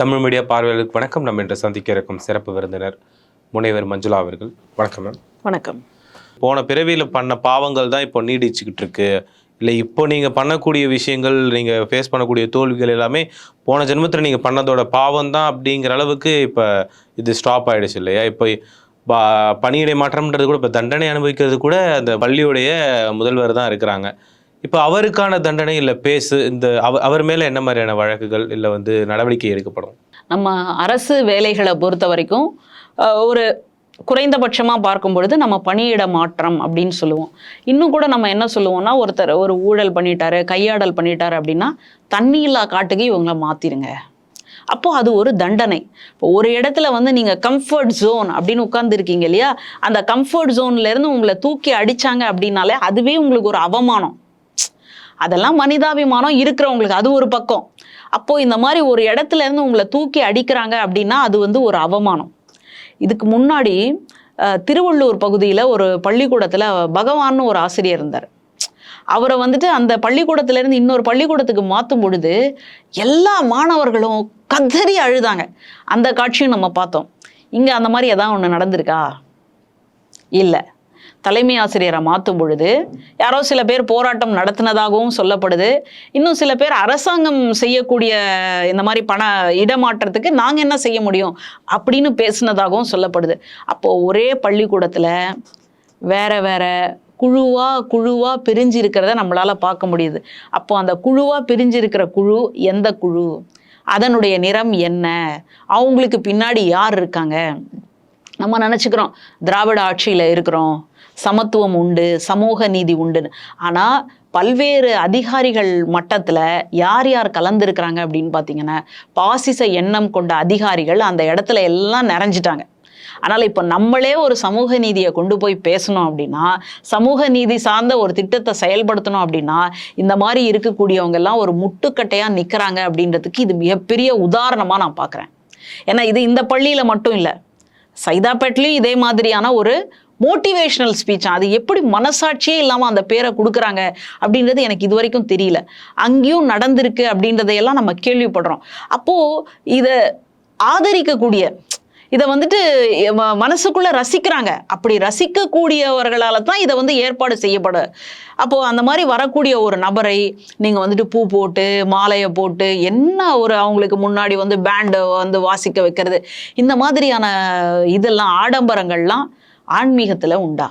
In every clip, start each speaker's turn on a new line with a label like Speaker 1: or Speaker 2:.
Speaker 1: Tamil media பார்வையாளர்களுக்கு வணக்கம். நம்ம இன்று சந்திக்க இருக்கும் சிறப்பு விருந்தினர் முனைவர் மஞ்சுளா அவர்கள். வணக்கம் மேம்.
Speaker 2: வணக்கம்.
Speaker 1: போன பிறவியில் பண்ண பாவங்கள் தான் இப்போ நீடிச்சுக்கிட்டு இருக்கு. இல்லை இப்போ நீங்கள் பண்ணக்கூடிய விஷயங்கள் நீங்கள் ஃபேஸ் பண்ணக்கூடிய தோல்விகள் எல்லாமே போன ஜென்மத்தில் நீங்கள் பண்ணதோட பாவம் தான் அப்படிங்கிற அளவுக்கு இப்போ இது ஸ்டாப் ஆயிடுச்சு இல்லையா? இப்போ பணியிடை மாற்றம்ன்றது கூட இப்போ தண்டனை அனுபவிக்கிறது கூட அந்த பள்ளியுடைய முதல்வர் தான் இருக்கிறாங்க. இப்போ அவருக்கான தண்டனை இல்லை பேசு இந்த அவ அவர் மேலே என்ன மாதிரியான வழக்குகள் இல்லை வந்து நடவடிக்கை எடுக்கப்படும்?
Speaker 2: நம்ம அரசு வேலைகளை பொறுத்த வரைக்கும் ஒரு குறைந்தபட்சமாக பார்க்கும் பொழுது நம்ம பணியிட மாற்றம் அப்படின்னு சொல்லுவோம். இன்னும் கூட நம்ம என்ன சொல்லுவோம்னா ஒருத்தர் ஒரு ஊழல் பண்ணிட்டாரு கையாடல் பண்ணிட்டாரு அப்படின்னா தண்ணி இல்லா காட்டுக்கு இவங்களை மாற்றிருங்க அப்போ அது ஒரு தண்டனை. இப்போ ஒரு இடத்துல வந்து நீங்கள் கம்ஃபர்ட் ஜோன் அப்படின்னு உட்காந்துருக்கீங்க இல்லையா அந்த கம்ஃபர்ட் ஜோன்லேருந்து உங்களை தூக்கி அடிச்சாங்க அப்படின்னாலே அதுவே உங்களுக்கு ஒரு அவமானம். அதெல்லாம் மனிதாபிமானம் இருக்கிறவங்களுக்கு அது ஒரு பக்கம். அப்போ இந்த மாதிரி ஒரு இடத்துல இருந்து உங்களை தூக்கி அடிக்கிறாங்க அப்படின்னா அது வந்து ஒரு அவமானம். இதுக்கு முன்னாடி திருவள்ளூர் பகுதியில் ஒரு பள்ளிக்கூடத்தில் பகவான்னு ஒரு ஆசிரியர் இருந்தார். அவரை வந்துட்டு அந்த பள்ளிக்கூடத்துலேருந்து இன்னொரு பள்ளிக்கூடத்துக்கு மாற்றும் பொழுது எல்லா மாணவர்களும் கதறி அழுதாங்க. அந்த காட்சியும் நம்ம பார்த்தோம். இங்கே அந்த மாதிரி எதாவது ஒன்று நடந்திருக்கா? இல்லை. தலைமை ஆசிரியரை மாற்றும் பொழுது யாரோ சில பேர் போராட்டம் நடத்தினதாகவும் சொல்லப்படுது. இன்னும் சில பேர் அரசாங்கம் செய்யக்கூடிய இந்த மாதிரி பண இடமாற்றத்துக்கு நாங்கள் என்ன செய்ய முடியும்? அப்படின்னு பேசினதாகவும் சொல்லப்படுது. அப்போது ஒரே பள்ளிக்கூடத்தில் வேற வேற குழுவாக குழுவாக பிரிஞ்சு இருக்கிறத நம்மளால் பார்க்க முடியுது. அப்போ அந்த குழுவாக பிரிஞ்சு இருக்கிற குழு எந்த குழு? அதனுடைய நிறம் என்ன? அவங்களுக்கு பின்னாடி யார் இருக்காங்க? நம்ம நினச்சிக்கிறோம் திராவிட ஆட்சியில் இருக்கிறோம். சமத்துவம் உண்டு சமூக நீதி உண்டுன்னு. ஆனால் பல்வேறு அதிகாரிகள் மட்டத்தில் யார் யார் கலந்துருக்கிறாங்க அப்படின்னு பார்த்தீங்கன்னா பாசிச எண்ணம் கொண்ட அதிகாரிகள் அந்த இடத்துல எல்லாம் நிறைஞ்சிட்டாங்க. அதனால் இப்போ நம்மளே ஒரு சமூக நீதியை கொண்டு போய் பேசணும் அப்படின்னா சமூக நீதி சார்ந்த ஒரு திட்டத்தை செயல்படுத்தணும் அப்படின்னா இந்த மாதிரி இருக்கக்கூடியவங்க எல்லாம் ஒரு முட்டுக்கட்டையாக நிற்கிறாங்க அப்படின்றதுக்கு இது மிகப்பெரிய உதாரணமாக நான் பார்க்குறேன் ஏன்னா இது இந்த பள்ளியில் மட்டும் இல்லை சைதாப்பேட்லேயும் இதே மாதிரியான ஒரு மோட்டிவேஷனல் ஸ்பீச் அது எப்படி மனசாட்சியே இல்லாமல் அந்த பேரை கொடுக்குறாங்க அப்படின்றது எனக்கு இது வரைக்கும் தெரியல. அங்கேயும் நடந்திருக்கு அப்படின்றதையெல்லாம் நம்ம கேள்விப்படுறோம். அப்போது இதை ஆதரிக்கக்கூடிய இதை வந்துட்டு ம- மனசுக்குள்ள ரசிக்கிறாங்க. அப்படி ரசிக்கக்கூடியவர்களால தான் இதை வந்து ஏற்பாடு செய்யப்பட. அப்போ அந்த மாதிரி வரக்கூடிய ஒரு நபரை நீங்கள் வந்துட்டு பூ போட்டு மாலையை போட்டு என்ன ஒரு அவங்களுக்கு முன்னாடி வந்து பேண்டை வந்து வாசிக்க வைக்கிறது இந்த மாதிரியான இதெல்லாம் ஆடம்பரங்கள்லாம் ஆன்மீகத்தில் உண்டா?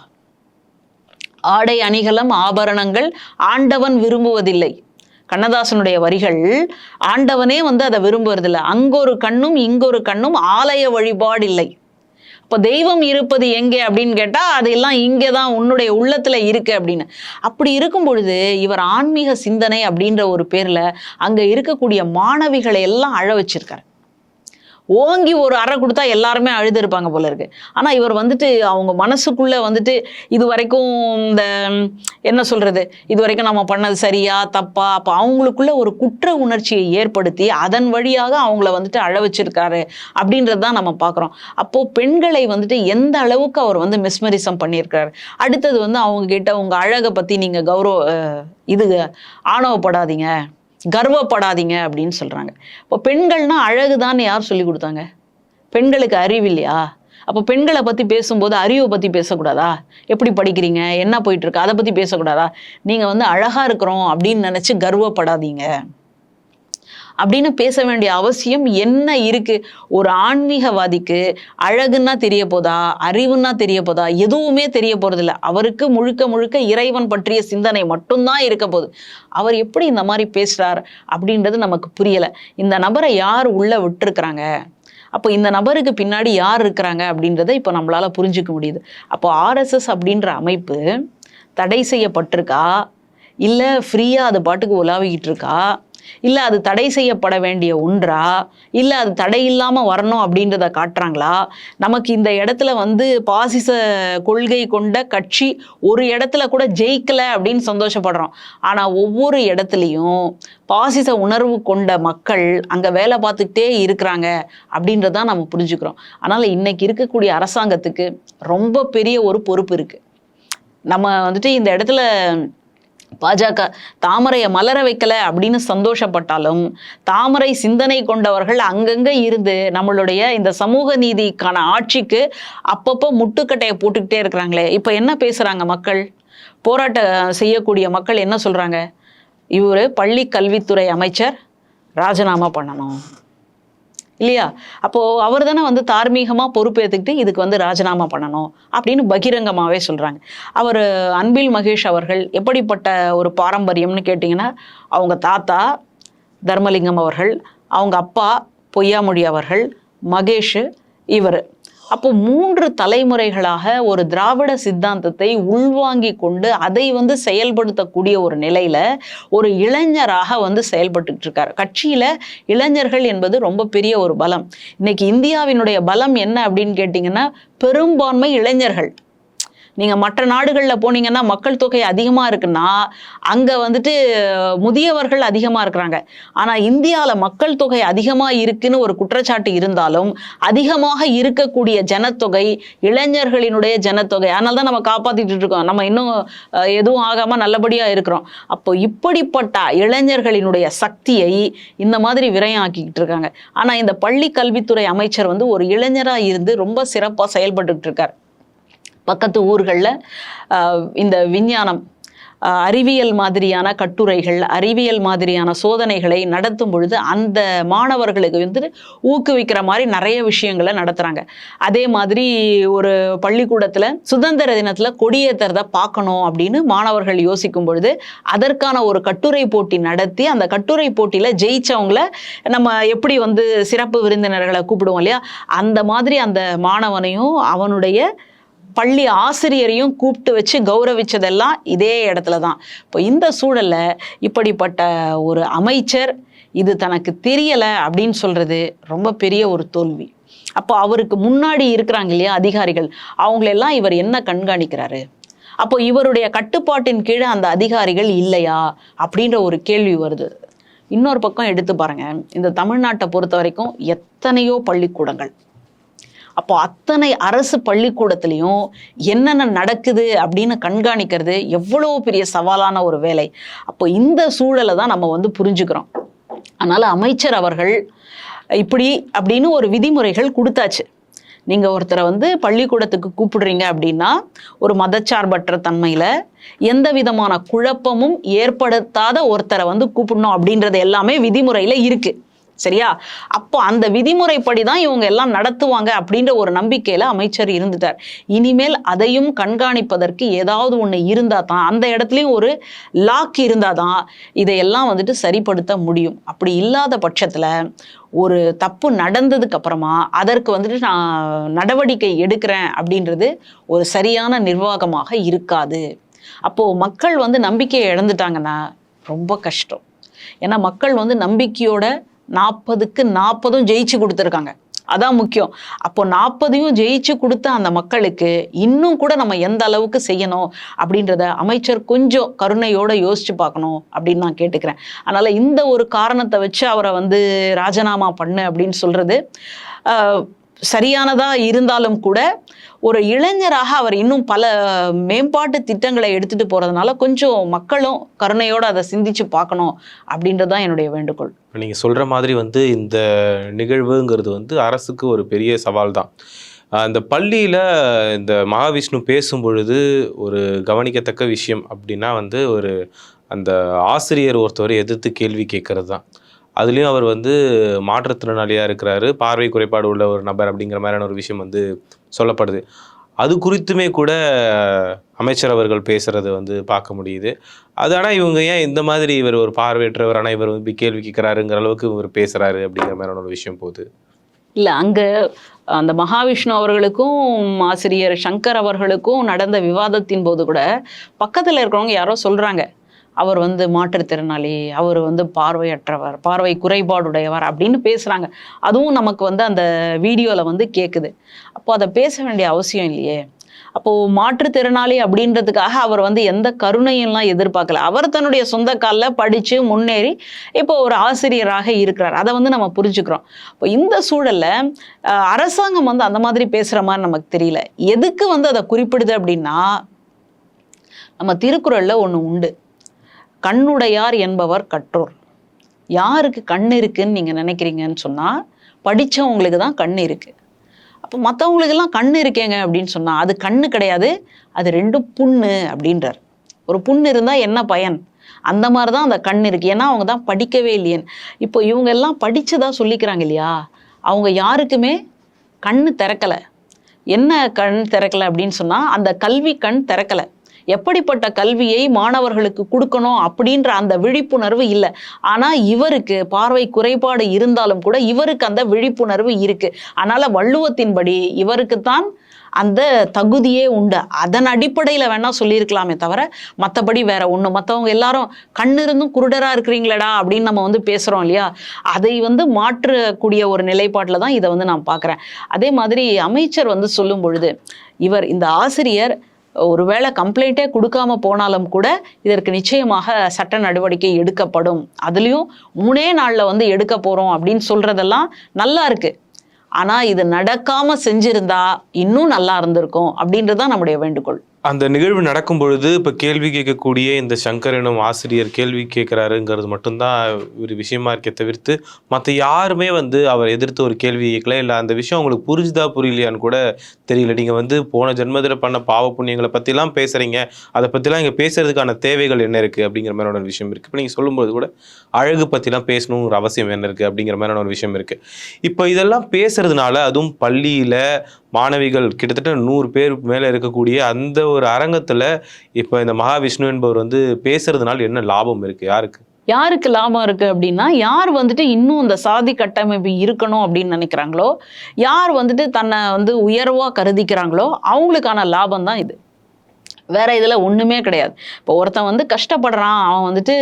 Speaker 2: ஆடை அணிகலம் ஆபரணங்கள் ஆண்டவன் விரும்புவதில்லை. கண்ணதாசனுடைய வரிகள் ஆண்டவனே வந்து அதை விரும்புவதில்லை அங்கொரு கண்ணும் இங்கொரு கண்ணும் ஆலய வழிபாடு இல்லை இப்போ தெய்வம் இருப்பது எங்கே அப்படின்னு கேட்டால் அதெல்லாம் இங்கே தான் உன்னுடைய உள்ளத்தில் இருக்கு அப்படின்னு. அப்படி இருக்கும் பொழுது இவர் ஆன்மீக சிந்தனை அப்படின்ற ஒரு பேரில் அங்கே இருக்கக்கூடிய மாணவிகளை எல்லாம் அழ வச்சிருக்காரு. ஓங்கி ஒரு அறை கொடுத்தா எல்லாருமே அழுது இருப்பாங்க போல இருக்கு. ஆனால் இவர் வந்துட்டு அவங்க மனசுக்குள்ளே வந்துட்டு இது வரைக்கும் இந்த என்ன சொல்கிறது இது வரைக்கும் நம்ம பண்ணது சரியா தப்பா? அப்போ அவங்களுக்குள்ள ஒரு குற்ற உணர்ச்சியை ஏற்படுத்தி அதன் வழியாக அவங்கள வந்துட்டு அழ வச்சிருக்காரு அப்படின்றது தான் நம்ம பார்க்குறோம் அப்போது பெண்களை வந்துட்டு எந்த அளவுக்கு அவர் வந்து மிஸ்மரிசம் பண்ணியிருக்காரு? அடுத்தது வந்து அவங்க கிட்ட உங்கள் அழகை பற்றி நீங்கள் கௌரவ இது ஆணவப்படாதீங்க. கர்வப்படாதீங்க அப்படின்னு சொல்கிறாங்க இப்போ பெண்கள்னா அழகுதான்னு யார் சொல்லி கொடுத்தாங்க? பெண்களுக்கு அறிவு இல்லையா? அப்போ பெண்களை பற்றி பேசும்போது அறிவை பற்றி பேசக்கூடாதா? எப்படி படிக்கிறீங்க? என்ன போயிட்டுருக்கு அதை பற்றி பேசக்கூடாதா? நீங்கள் வந்து அழகாக இருக்கிறோம் அப்படின்னு நினச்சி கர்வப்படாதீங்க. அப்படின்னு பேச வேண்டிய அவசியம் என்ன இருக்கு? ஒரு ஆன்மீகவாதிக்கு அழகுன்னா தெரிய போதா? அறிவுன்னா தெரிய போதா? எதுவுமே தெரிய போறதில்ல. அவருக்கு முழுக்க முழுக்க இறைவன் பற்றிய சிந்தனை மட்டும்தான் இருக்க போகுது. அவர் எப்படி இந்த மாதிரி பேசுறார் அப்படின்றது நமக்கு புரியல. இந்த நபரை யார் உள்ள விட்டுருக்குறாங்க? அப்போ இந்த நபருக்கு பின்னாடி யார் இருக்கிறாங்க அப்படின்றத இப்போ நம்மளால் புரிஞ்சுக்க முடியுது. அப்போ ஆர்எஸ்எஸ் அப்படின்ற அமைப்பு தடை செய்யப்பட்டிருக்கா? இல்லை ஃப்ரீயாக அது பாட்டுக்கு உலாவிக்கிட்டு இருக்கா? இல்லை அது தடை செய்யப்பட வேண்டிய ஒன்றா? இல்லை அது தடை இல்லாமல் வரணும் அப்படின்றத காட்டுறாங்களா? நமக்கு இந்த இடத்துல வந்து பாசிச கொள்கை கொண்ட கட்சி ஒரு இடத்துல கூட ஜெயிக்கலை அப்படின்னு சந்தோஷப்படுறோம். ஆனால் ஒவ்வொரு இடத்துலையும் பாசிச உணர்வு கொண்ட மக்கள் அங்கே வேலை பார்த்துக்கிட்டே இருக்கிறாங்க அப்படின்றதான் நம்ம புரிஞ்சுக்கிறோம். அதனால் இன்னைக்கு இருக்கக்கூடிய அரசாங்கத்துக்கு ரொம்ப பெரிய ஒரு பொறுப்பு இருக்குது நம்ம வந்துட்டு இந்த இடத்துல பாஜக தாமரையை மலர வைக்கல அப்படின்னு சந்தோஷப்பட்டாலும் தாமரை சிந்தனை கொண்டவர்கள் அங்கங்கே இருந்து நம்மளுடைய இந்த சமூக நீதிக்கான ஆட்சிக்கு அப்பப்போ முட்டுக்கட்டையை போட்டுக்கிட்டே இருக்கிறாங்களே. இப்போ என்ன பேசுகிறாங்க மக்கள்? போராட்டம் செய்யக்கூடிய மக்கள் என்ன சொல்கிறாங்க இவர் பள்ளி கல்வித்துறை அமைச்சர் ராஜினாமா பண்ணணும். இல்லையா? அப்போ அவர் தானே வந்து தார்மீகமாக பொறுப்பேற்றுக்கிட்டு இதுக்கு வந்து ராஜினாமா பண்ணணும் அப்படின்னு பகிரங்கமாகவே சொல்கிறாங்க அவர் அன்பில் மகேஷ் அவர்கள் எப்படிப்பட்ட ஒரு பாரம்பரியம்னு கேட்டிங்கன்னா அவங்க தாத்தா தர்மலிங்கம் அவர்கள் அவங்க அப்பா பொய்யாமொழி அவர்கள் மகேஷ் இவர். அப்போ மூன்று தலைமுறைகளாக ஒரு திராவிட சித்தாந்தத்தை உள்வாங்கி கொண்டு அதை வந்து செயல்படுத்தக்கூடிய ஒரு நிலையில ஒரு இளைஞராக வந்து செயல்பட்டு இருக்காரு. கட்சியில இளைஞர்கள் என்பது ரொம்ப பெரிய ஒரு பலம். இன்னைக்கு இந்தியாவினுடைய பலம் என்ன அப்படின்னு கேட்டிங்கன்னா பெரும்பான்மை இளைஞர்கள். நீங்கள் மற்ற நாடுகளில் போனீங்கன்னா மக்கள் தொகை அதிகமாக இருக்குன்னா அங்கே வந்துட்டு முதியவர்கள் அதிகமாக இருக்கிறாங்க. ஆனால் இந்தியாவில் மக்கள் தொகை அதிகமாக இருக்குன்னு ஒரு குற்றச்சாட்டு இருந்தாலும் அதிகமாக இருக்கக்கூடிய ஜனத்தொகை இளைஞர்களினுடைய ஜனத்தொகை. அதனால தான் நம்ம காப்பாற்றிட்டு இருக்கோம். நம்ம இன்னும் எதுவும் ஆகாமல் நல்லபடியாக இருக்கிறோம். அப்போ இப்படிப்பட்ட இளைஞர்களினுடைய சக்தியை இந்த மாதிரி விரையாக்கிக்கிட்டு இருக்காங்க. ஆனால் இந்த பள்ளி கல்வித்துறை அமைச்சர் வந்து ஒரு இளைஞராக இருந்து ரொம்ப சிறப்பாக செயல்பட்டுக்கிட்டு இருக்கார். பக்கத்து ஊர்களில் இந்த விஞ்ஞானம் அறிவியல் மாதிரியான கட்டுரைகள் அறிவியல் மாதிரியான சோதனைகளை நடத்தும் பொழுது அந்த மாணவர்களுக்கு வந்து ஊக்குவிக்கிற மாதிரி நிறைய விஷயங்களை நடத்துகிறாங்க அதே மாதிரி ஒரு பள்ளிக்கூடத்தில் சுதந்திர தினத்தில் கொடியேற்றுறத பார்க்கணும் அப்படின்னு மாணவர்கள் யோசிக்கும் பொழுது அதற்கான ஒரு கட்டுரை போட்டி நடத்தி அந்த கட்டுரை போட்டியில் ஜெயிச்சவங்கள நம்ம எப்படி வந்து சிறப்பு விருந்தினர்களை கூப்பிடுவோம் இல்லையா? அந்த மாதிரி அந்த மாணவனையும் அவனுடைய பள்ளி ஆசிரியரையும் கூப்பிட்டு வச்சு கௌரவிச்சதெல்லாம் இதே இடத்துல தான் இப்போ இந்த சூழலில் இப்படிப்பட்ட ஒரு அமைச்சர் இது தனக்கு தெரியலை அப்படின்னு சொல்கிறது ரொம்ப பெரிய ஒரு தோல்வி. அப்போ அவருக்கு முன்னாடி இருக்கிறாங்க இல்லையா அதிகாரிகள் அவங்களெல்லாம் இவர் என்ன கண்காணிக்கிறாரு? அப்போ இவருடைய கட்டுப்பாட்டின் கீழே அந்த அதிகாரிகள் இல்லையா அப்படின்ற ஒரு கேள்வி வருது. இன்னொரு பக்கம் எடுத்து பாருங்க இந்த தமிழ்நாட்டை பொறுத்த வரைக்கும் எத்தனையோ பள்ளிக்கூடங்கள் அப்போ அத்தனை அரசு பள்ளிக்கூடத்துலேயும் என்னென்ன நடக்குது அப்படின்னு கண்காணிக்கிறது எவ்வளோ பெரிய சவாலான ஒரு வேலை. அப்போ இந்த சூழலை தான் நம்ம வந்து புரிஞ்சுக்கிறோம். அதனால் அமைச்சர் அவர்கள் இப்படி அப்படின்னு ஒரு விதிமுறைகள் கொடுத்தாச்சு. நீங்கள் ஒருத்தரை வந்து பள்ளிக்கூடத்துக்கு கூப்பிடுறீங்க அப்படின்னா ஒரு மதச்சார்பற்ற தன்மையில் எந்த விதமான குழப்பமும் ஏற்படுத்தாத ஒருத்தரை வந்து கூப்பிடணும் அப்படின்றது எல்லாமே விதிமுறையில் இருக்குது சரியா? அப்போ அந்த விதிமுறைப்படி தான் இவங்க எல்லாம் நடத்துவாங்க அப்படின்ற ஒரு நம்பிக்கையில அமைச்சர் இருந்துட்டார். இனிமேல் அதையும் கண்காணிப்பதற்கு ஏதாவது ஒன்று இருந்தா தான் அந்த இடத்துலையும் ஒரு லாக் இருந்தால் தான் இதையெல்லாம் வந்துட்டு சரிப்படுத்த முடியும். அப்படி இல்லாத பட்சத்தில் ஒரு தப்பு நடந்ததுக்கு அப்புறமா அதற்கு வந்துட்டு நான் நடவடிக்கை எடுக்கிறேன் அப்படின்றது ஒரு சரியான நிர்வாகமாக இருக்காது. அப்போது மக்கள் வந்து நம்பிக்கையை இழந்துட்டாங்கன்னா ரொம்ப கஷ்டம். ஏன்னா மக்கள் வந்து நம்பிக்கையோட நாற்பதுக்கு நாற்பதும் ஜெயிச்சு கொடுத்துருக்காங்க. அதான் முக்கியம். அப்போ நாற்பதையும் ஜெயிச்சு கொடுத்த அந்த மக்களுக்கு இன்னும் கூட நம்ம எந்த அளவுக்கு செய்யணும் அப்படின்றத அமைச்சர் கொஞ்சம் கருணையோட யோசிச்சு பார்க்கணும் அப்படின்னு நான் கேட்டுக்கிறேன். அதனால இந்த ஒரு காரணத்தை வச்சு அவரை வந்து ராஜினாமா பண்ணு அப்படின்னு சொல்றது. சரியானதாக சரியானதா இருந்தாலும் கூட ஒரு இளைஞராக அவர் இன்னும் பல மேம்பாட்டு திட்டங்களை எடுத்துட்டு போறதுனால கொஞ்சம் மக்களும் கருணையோட அதை சிந்திச்சு பார்க்கணும் அப்படின்றது தான் என்னுடைய வேண்டுகோள்.
Speaker 1: நீங்கள் சொல்கிற மாதிரி வந்து இந்த நிகழ்வுங்கிறது வந்து அரசுக்கு ஒரு பெரிய சவால் தான் அந்த பள்ளியில் இந்த மகாவிஷ்ணு பேசும் பொழுது ஒரு கவனிக்கத்தக்க விஷயம் அப்படின்னா வந்து ஒரு அந்த ஆசிரியர் ஒருத்தவரை எதிர்த்து கேள்வி கேட்கறது தான் அதுலேயும் அவர் வந்து மாற்றுத்திறனாளியாக இருக்கிறாரு. பார்வை குறைபாடு உள்ள ஒரு நபர் அப்படிங்கிற மாதிரியான ஒரு விஷயம் வந்து சொல்லப்படுது. அது குறித்துமே கூட அமைச்சர் அவர்கள் பேசுகிறது வந்து பார்க்க முடியுது. அது ஆனால் இவங்க ஏன் இந்த மாதிரி இவர் ஒரு பார்வையற்றவர் ஆனால் இவர் வந்து கேள்வி கேட்குறாருங்கிற அளவுக்கு இவர் பேசுகிறாரு அப்படிங்கிற மாதிரியான ஒரு விஷயம் போகுது.
Speaker 2: இல்லை அங்கே அந்த மகாவிஷ்ணு அவர்களுக்கும் ஆசிரியர் சங்கர் அவர்களுக்கும் நடந்த விவாதத்தின் போது கூட பக்கத்தில் இருக்கிறவங்க யாரோ சொல்கிறாங்க அவர் வந்து மாற்றுத்திறனாளி அவர் வந்து பார்வையற்றவர் பார்வை குறைபாடுடையவர் அப்படின்னு பேசுகிறாங்க அதுவும் நமக்கு வந்து அந்த வீடியோவில் வந்து கேட்குது அப்போ அதை பேச வேண்டிய அவசியம் இல்லையே. அப்போது மாற்றுத்திறனாளி அப்படின்றதுக்காக அவர் வந்து எந்த கருணையெல்லாம் எதிர்பார்க்கல. அவர் தன்னுடைய சொந்த காலில் படித்து முன்னேறி இப்போ ஒரு ஆசிரியராக இருக்கிறார். அதை வந்து நம்ம புரிஞ்சுக்கிறோம். இப்போ இந்த சூழல்ல அரசாங்கம் வந்து அந்த மாதிரி பேசுகிற மாதிரி நமக்கு தெரியல. எதுக்கு வந்து அதை குறிப்பிடுது அப்படின்னா நம்ம திருக்குறளில் ஒன்று உண்டு. கண்ணுடையார் என்பவர் கற்றோர். யாருக்கு கண் இருக்குன்னு நீங்கள் நினைக்கிறீங்கன்னு சொன்னால் படித்தவங்களுக்கு தான் கண் இருக்குது அப்போ மற்றவங்களுக்கெல்லாம் கண் இருக்கேங்க அப்படின்னு சொன்னால் அது கண்ணு கிடையாது அது ரெண்டும் புண்ணு அப்படின்றார். ஒரு புண்ணு இருந்தால் என்ன பயன்? அந்த மாதிரி தான் அந்த கண் இருக்குது ஏன்னா அவங்க தான் படிக்கவே இல்லையேன்னு இப்போ இவங்க எல்லாம் படிச்சதா சொல்லிக்கிறாங்க இல்லையா? அவங்க யாருக்குமே கண் திறக்கலை. என்ன கண் திறக்கலை அப்படின்னு சொன்னால் அந்த கல்வி கண் திறக்கலை. எப்படிப்பட்ட கல்வியை மாணவர்களுக்கு கொடுக்கணும் அப்படின்ற அந்த விழிப்புணர்வு இல்லை. ஆனால் இவருக்கு பார்வை குறைபாடு இருந்தாலும் கூட இவருக்கு அந்த விழிப்புணர்வு இருக்கு. அதனால வள்ளுவத்தின்படி இவருக்குத்தான் அந்த தகுதியே உண்டு. அதன் அடிப்படையில் வேணா சொல்லியிருக்கலாமே தவிர மற்றபடி வேற ஒன்று மற்றவங்க எல்லாரும் கண் இருந்தும் இருக்கிறீங்களடா அப்படின்னு நம்ம வந்து பேசுகிறோம் இல்லையா? அதை வந்து மாற்றக்கூடிய ஒரு நிலைப்பாட்டில் தான் இதை வந்து நான் பார்க்குறேன். அதே மாதிரி அமைச்சர் வந்து சொல்லும் பொழுது இவர் இந்த ஆசிரியர் ஒருவேளை கம்ப்ளைண்ட்டே கொடுக்காம போனாலும் கூட இதற்கு நிச்சயமாக சட்ட நடவடிக்கை எடுக்கப்படும். அதுலேயும் மூணே நாளில் வந்து எடுக்க போகிறோம் அப்படின்னு சொல்கிறதெல்லாம் நல்லா இருக்குது ஆனால் இது நடக்காமல் செஞ்சுருந்தா இன்னும் நல்லா இருந்திருக்கும் அப்படின்றது தான் நம்முடைய வேண்டுகோள்.
Speaker 1: அந்த நிகழ்வு நடக்கும் பொழுது இப்போ கேள்வி கேட்கக்கூடிய இந்த சங்கர் எனும் ஆசிரியர் கேள்வி கேட்குறாருங்கிறது மட்டும்தான் ஒரு விஷயமா இருக்கே தவிர்த்து மற்ற யாருமே வந்து அவர் எதிர்த்து ஒரு கேள்வி கேட்கல இல்லை அந்த விஷயம் உங்களுக்கு புரிஞ்சுதா புரியலையான்னு கூட தெரியல. நீங்கள் வந்து போன ஜென்மத்தில் பண்ண பாவ புண்ணியங்களை பற்றிலாம் பேசுகிறீங்க அதை பற்றிலாம் இங்கே பேசுகிறதுக்கான தேவைகள் என்ன இருக்குது அப்படிங்கிற மாதிரியான ஒரு விஷயம் இருக்குது இப்போ நீங்கள் சொல்லும்போது கூட அழகு பற்றிலாம் பேசணுங்கிற அவசியம் என்ன இருக்குது அப்படிங்கிற மாதிரியான ஒரு விஷயம் இருக்குது இப்போ இதெல்லாம் பேசுகிறதுனால அதுவும் பள்ளியில் மாணவிகள் கிட்டத்தட்ட நூறு பேர் மேலே இருக்கக்கூடிய அந்த ஒரு அரங்கத்தில் இப்போ இந்த மகாவிஷ்ணு என்பவர் வந்து பேசுறதுனால என்ன லாபம் இருக்குது யாருக்கு?
Speaker 2: யாருக்கு லாபம் இருக்குது அப்படின்னா யார் வந்துட்டு இன்னும் இந்த சாதி கட்டமைப்பு இருக்கணும் அப்படின்னு நினைக்கிறாங்களோ யார் வந்துட்டு தன்னை வந்து உயர்வாக கருதிக்கிறாங்களோ அவங்களுக்கான லாபம் தான் இது. வேற இதில் ஒன்றுமே கிடையாது. இப்போ ஒருத்தன் வந்து கஷ்டப்படுறான் அவன் வந்துட்டு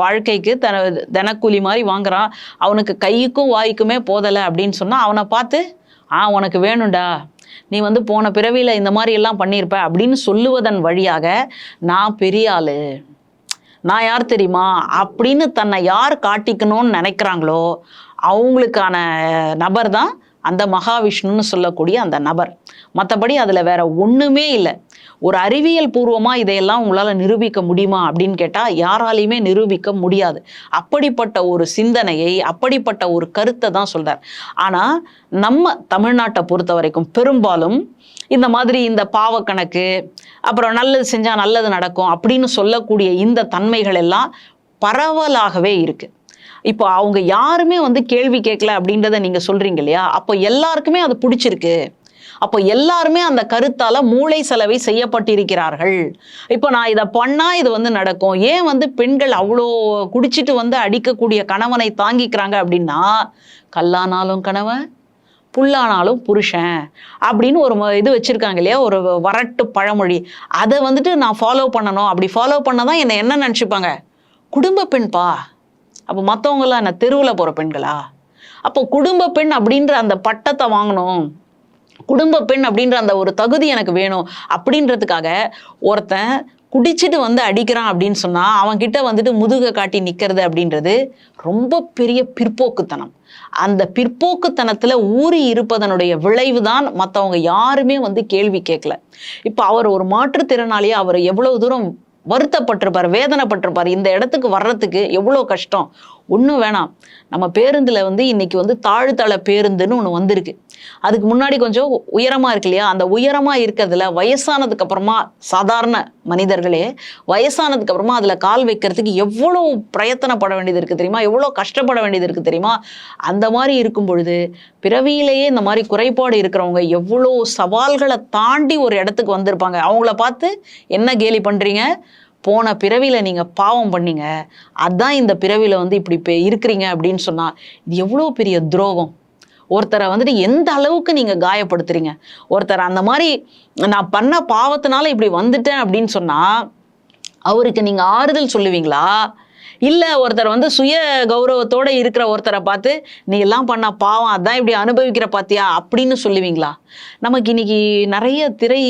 Speaker 2: வாழ்க்கைக்கு தன தினக்கூலி மாதிரி வாங்குறான் அவனுக்கு கைக்கும் வாய்க்குமே போதலை அப்படின்னு சொன்னால் அவனை பார்த்து ஆ உனக்கு வேணும்டா. நீ வந்து போன பிறவியில் இந்த மாதிரி எல்லாம் பண்ணியிருப்ப அப்படின்னு சொல்லுவதன் வழியாக நான் பெரிய ஆளு. நான் யார் தெரியுமா? அப்படின்னு தன்னை யார் காட்டிக்கணும்னு நினைக்கிறாங்களோ அவங்களுக்கான நபர் தான் அந்த மகாவிஷ்ணுன்னு சொல்லக்கூடிய அந்த நபர். மற்றபடி அதில் வேற ஒன்றுமே இல்லை. ஒரு அறிவியல் பூர்வமாக இதையெல்லாம் உங்களால் நிரூபிக்க முடியுமா அப்படின்னு கேட்டால் யாராலையுமே நிரூபிக்க முடியாது. அப்படிப்பட்ட ஒரு சிந்தனையை அப்படிப்பட்ட ஒரு கருத்தை தான் சொல்கிறார் ஆனால் நம்ம தமிழ்நாட்டை பொறுத்த வரைக்கும் பெரும்பாலும் இந்த மாதிரி இந்த பாவக்கணக்கு அப்புறம் நல்லது செஞ்சால் நல்லது நடக்கும் அப்படின்னு சொல்லக்கூடிய இந்த தன்மைகள் எல்லாம் பரவலாகவே இருக்குது இப்போ அவங்க யாருமே வந்து கேள்வி கேட்கல அப்படின்றத நீங்க சொல்றீங்க இல்லையா? அப்போ எல்லாருக்குமே அது பிடிச்சிருக்கு. அப்போ எல்லாருமே அந்த கருத்தால மூளை செலவை செய்யப்பட்டிருக்கிறார்கள். இப்போ நான் இதை பண்ணா இது வந்து நடக்கும். ஏன் வந்து பெண்கள் அவ்வளோ குடிச்சிட்டு வந்து அடிக்கக்கூடிய கணவனை தாங்கிக்கிறாங்க அப்படின்னா கல்லானாலும் கணவன் புல்லானாலும் புருஷன் அப்படின்னு ஒரு இது வச்சிருக்காங்க இல்லையா? ஒரு வரட்டு பழமொழி. அதை வந்துட்டு நான் ஃபாலோ பண்ணணும். அப்படி ஃபாலோ பண்ணதான் என்னை என்ன நினச்சிப்பாங்க? குடும்ப பெண்பா? அப்போ மற்றவங்களாம் என்ன தெருவில் போகிற பெண்களா? அப்போ குடும்ப பெண் அப்படின்ற அந்த பட்டத்தை வாங்கணும். குடும்ப பெண் அப்படின்ற அந்த ஒரு தகுதி எனக்கு வேணும் அப்படின்றதுக்காக ஒருத்தன் குடிச்சிட்டு வந்து அடிக்கிறான் அப்படின்னு சொன்னால் அவன் கிட்ட வந்துட்டு முதுகை காட்டி நிற்கிறது அப்படின்றது ரொம்ப பெரிய பிற்போக்குத்தனம். அந்த பிற்போக்குத்தனத்தில் ஊறி இருப்பதனுடைய விளைவு தான் மற்றவங்க யாருமே வந்து கேள்வி கேட்கல. இப்போ அவர் ஒரு மாற்றுத்திறனாளியாக அவர் எவ்வளவு தூரம் வருத்தப்பட்டிருப்பார் வேதனைப்பட்டிருப்பார். இந்த இடத்துக்கு வர்றதுக்கு எவ்வளோ கஷ்டம்? ஒன்றும் வேணாம். நம்ம பேருந்தில் வந்து இன்னைக்கு வந்து தாழ்த்தள பேருந்துன்னு ஒன்று வந்திருக்கு. அதுக்கு முன்னாடி கொஞ்சம் உயரமாக இருக்கு இல்லையா? அந்த உயரமாக இருக்கிறதுல வயசானதுக்கு அப்புறமா சாதாரண மனிதர்களே வயசானதுக்கு அப்புறமா அதில் கால் வைக்கிறதுக்கு எவ்வளோ பிரயத்தனப்பட வேண்டியது இருக்குது தெரியுமா? எவ்வளோ கஷ்டப்பட வேண்டியது இருக்குது தெரியுமா? அந்த மாதிரி இருக்கும் பொழுது பிறவியிலேயே இந்த மாதிரி குறைபாடு இருக்கிறவங்க எவ்வளோ சவால்களை தாண்டி ஒரு இடத்துக்கு வந்திருப்பாங்க. அவங்கள பார்த்து என்ன கேலி பண்ணுறீங்க போன பிறவியில் நீங்கள் பாவம் பண்ணீங்க. அதான் இந்த பிறவியில் வந்து இப்படி இப்போ இருக்கிறீங்க அப்படின்னு சொன்னால் இது எவ்வளோ பெரிய துரோகம். ஒருத்தரை வந்துட்டு எந்த அளவுக்கு நீங்கள் காயப்படுத்துறீங்க? ஒருத்தர் அந்த மாதிரி நான் பண்ண பாவத்தினால இப்படி வந்துட்டேன் அப்படின்னு சொன்னால் அவருக்கு நீங்கள் ஆறுதல் சொல்லுவீங்களா? இல்லை ஒருத்தர் வந்து சுய கௌரவத்தோடு இருக்கிற ஒருத்தரை பார்த்து நீ எல்லாம் பண்ண பாவம் அதான் இப்படி அனுபவிக்கிற பாத்தியா? அப்படின்னு சொல்லுவீங்களா? நமக்கு இன்னைக்கு நிறைய திரை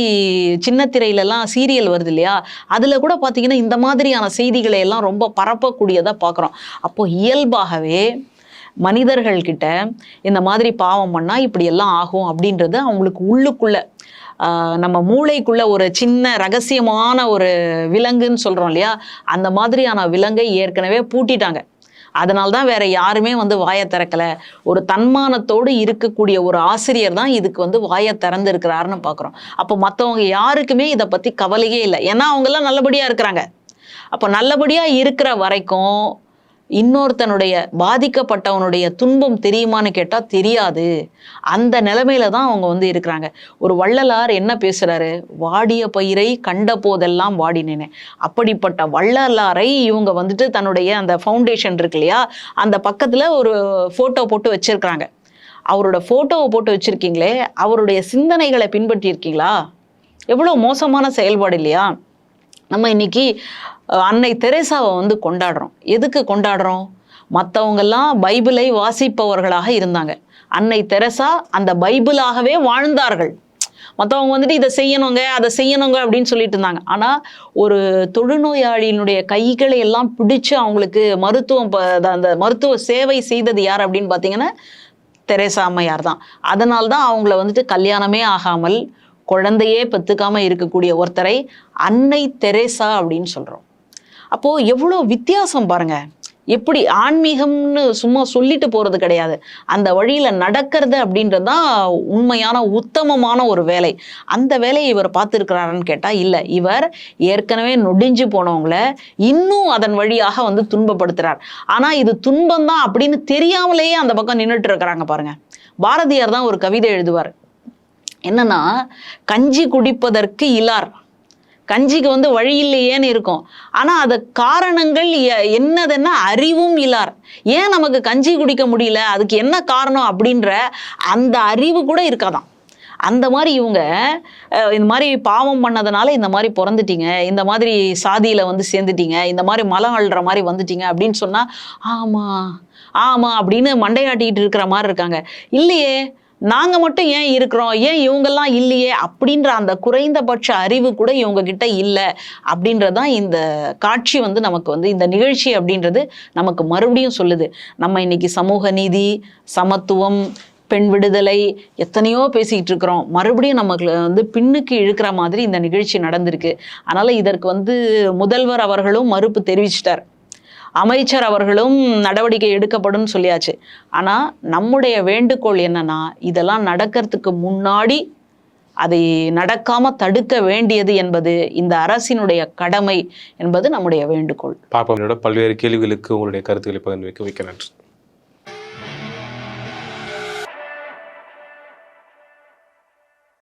Speaker 2: சின்ன திரையிலலாம் சீரியல் வருது இல்லையா? அதில் கூட பார்த்தீங்கன்னா இந்த மாதிரியான செய்திகளை எல்லாம் ரொம்ப பரப்பக்கூடியதாக பார்க்குறோம் அப்போ இயல்பாகவே மனிதர்கள்கிட்ட இந்த மாதிரி பாவம் பண்ணால் இப்படி எல்லாம் ஆகும் அப்படின்றது அவங்களுக்கு உள்ளுக்குள்ள நம்ம மூளைக்குள்ள ஒரு சின்ன ரகசியமான ஒரு விலங்குன்னு சொல்கிறோம் இல்லையா? அந்த மாதிரியான விலங்கை ஏற்கனவே பூட்டிட்டாங்க. அதனால தான் வேற யாருமே வந்து வாயை திறக்கல. ஒரு தன்மானத்தோடு இருக்கக்கூடிய ஒரு ஆசிரியர் தான் இதுக்கு வந்து வாயை திறந்துருக்கிறாருன்னு பார்க்குறோம் அப்போ மற்றவங்க யாருக்குமே இதை பற்றி கவலையே இல்லை. ஏன்னா அவங்கெல்லாம் நல்லபடியாக இருக்கிறாங்க. அப்போ நல்லபடியாக இருக்கிற வரைக்கும் இன்னொருத்தனுடைய பாதிக்கப்பட்டவனுடைய துன்பம் தெரியுமான்னு கேட்டால் தெரியாது. அந்த நிலைமையில தான் அவங்க வந்து இருக்கிறாங்க. ஒரு வள்ளலார் என்ன பேசுறாரு? வாடிய பயிரை கண்ட போதெல்லாம் வாடினேனே. அப்படிப்பட்ட வள்ளலாரை இவங்க வந்துட்டு தன்னுடைய அந்த ஃபவுண்டேஷன் இருக்கு இல்லையா? அந்த பக்கத்தில் ஒரு ஃபோட்டோ போட்டு வச்சிருக்கிறாங்க. அவரோட ஃபோட்டோவை போட்டு வச்சிருக்கீங்களே? அவருடைய சிந்தனைகளை பின்பற்றி இருக்கீங்களா எவ்வளோ மோசமான செயல்பாடு இல்லையா? நம்ம இன்னைக்கு அன்னை தெரேசாவை வந்து கொண்டாடுறோம். எதுக்கு கொண்டாடுறோம்? மற்றவங்கெல்லாம் பைபிளை வாசிப்பவர்களாக இருந்தாங்க. அன்னை தெரசா அந்த பைபிளாகவே வாழ்ந்தார்கள். மற்றவங்க வந்துட்டு இதை செய்யணுங்க அதை செய்யணுங்க அப்படின்னு சொல்லிட்டு இருந்தாங்க. ஆனால் ஒரு தொழுநோயாளியினுடைய கைகளை எல்லாம் பிடிச்சு அவங்களுக்கு மருத்துவம் அந்த மருத்துவ சேவை செய்தது யார் அப்படின்னு பார்த்தீங்கன்னா தெரேசா அம்மையார் தான். அதனால தான் அவங்கள வந்துட்டு கல்யாணமே ஆகாமல் குழந்தையே பெத்துக்காம இருக்கக்கூடிய ஒருத்தரை அன்னை தெரேசா அப்படின்னு சொல்கிறோம் அப்போது எவ்வளோ வித்தியாசம் பாருங்கள் எப்படி ஆன்மீகம்னு சும்மா சொல்லிட்டு போகிறது கிடையாது. அந்த வழியில் நடக்கிறது அப்படின்றது தான் உண்மையான உத்தமமான ஒரு வேலை. அந்த வேலையை இவர் பார்த்துருக்கிறாருன்னு கேட்டால் இல்லை இவர் ஏற்கனவே நொடிஞ்சு போனவங்கள இன்னும் அதன் வழியாக வந்து துன்பப்படுத்துகிறார் ஆனால் இது துன்பம் தான் அப்படின்னு தெரியாமலேயே அந்த பக்கம் நின்றுட்டு இருக்கிறாங்க பாருங்கள் பாரதியார் தான் ஒரு கவிதை எழுதுவார். என்னன்னா கஞ்சி குடிப்பதற்கு இலார். கஞ்சிக்கு வந்து வழி இல்லையேன்னு இருக்கும். ஆனால் அது காரணங்கள் எ- என்னதுன்னா அறிவும் இல்லார். ஏன் நமக்கு கஞ்சி குடிக்க முடியல? அதுக்கு என்ன காரணம் அப்படின்ற அந்த அறிவு கூட இருக்காதாம். அந்த மாதிரி இவங்க இந்த மாதிரி பாவம் பண்ணதுனால இந்த மாதிரி பிறந்துட்டீங்க. இந்த மாதிரி சாதியில் வந்து சேர்ந்துட்டீங்க. இந்த மாதிரி மலம் அழுற மாதிரி வந்துட்டீங்க அப்படின்னு சொன்னால் ஆமாம் ஆமாம் அப்படின்னு மண்டையாட்டிக்கிட்டு இருக்கிற மாதிரி இருக்காங்க. இல்லையே நாங்கள் மட்டும் ஏன் இருக்கிறோம்? ஏன் இவங்கெல்லாம் இல்லையே? அப்படின்ற அந்த குறைந்தபட்ச அறிவு கூட இவங்க கிட்ட இல்லை. அப்படின்றதான் இந்த காட்சி வந்து நமக்கு வந்து இந்த நிகழ்ச்சி அப்படின்றது நமக்கு மறுபடியும் சொல்லுது. நம்ம இன்னைக்கு சமூக நீதி சமத்துவம் பெண் விடுதலை எத்தனையோ பேசிக்கிட்டு இருக்கிறோம். மறுபடியும் நமக்கு வந்து பின்னுக்கு இழுக்கிற மாதிரி இந்த நிகழ்ச்சி நடந்திருக்கு. அதனால் இதற்கு வந்து முதல்வர் அவர்களும் மறுப்பு தெரிவிச்சிட்டார். அமைச்சர் அவர்களும் நடவடிக்கை எடுக்கப்படும் சொல்லியாச்சு. ஆனால் நம்முடைய வேண்டுகோள் என்னன்னா இதெல்லாம் நடக்கிறதுக்கு முன்னாடி அதை நடக்காம தடுக்க வேண்டியது என்பது இந்த அரசினுடைய கடமை என்பது நம்முடைய வேண்டுகோள்.
Speaker 1: பார்ப்பவங்களோட பல்வேறு கேள்விகளுக்கு உங்களுடைய கருத்துக்களை பகிர்ந்து வைக்க வைக்க நன்றி.